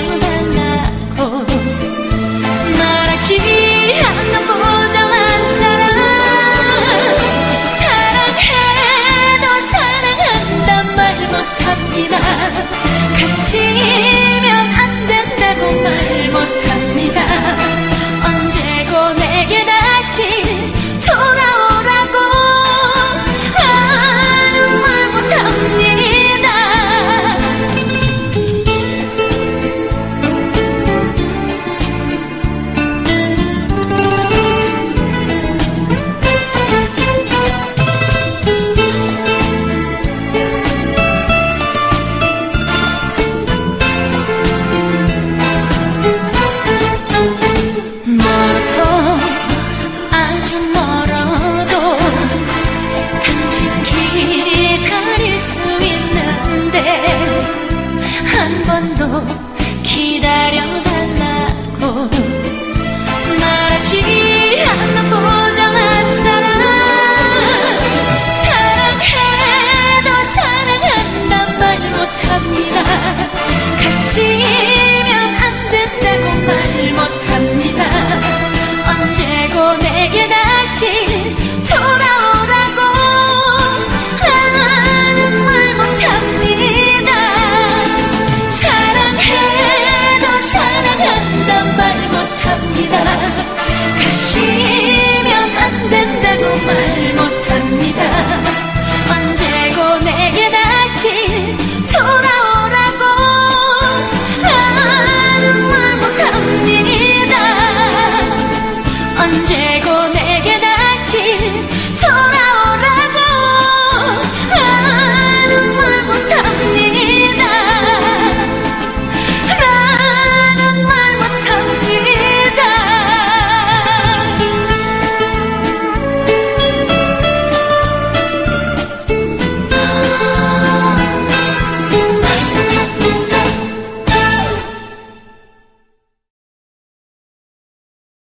기다려달라고 말하지 않는 부정한 사랑 사랑해도 사랑한다 말 못합니다. 가시 다신 기다릴 수 있는데 한 번도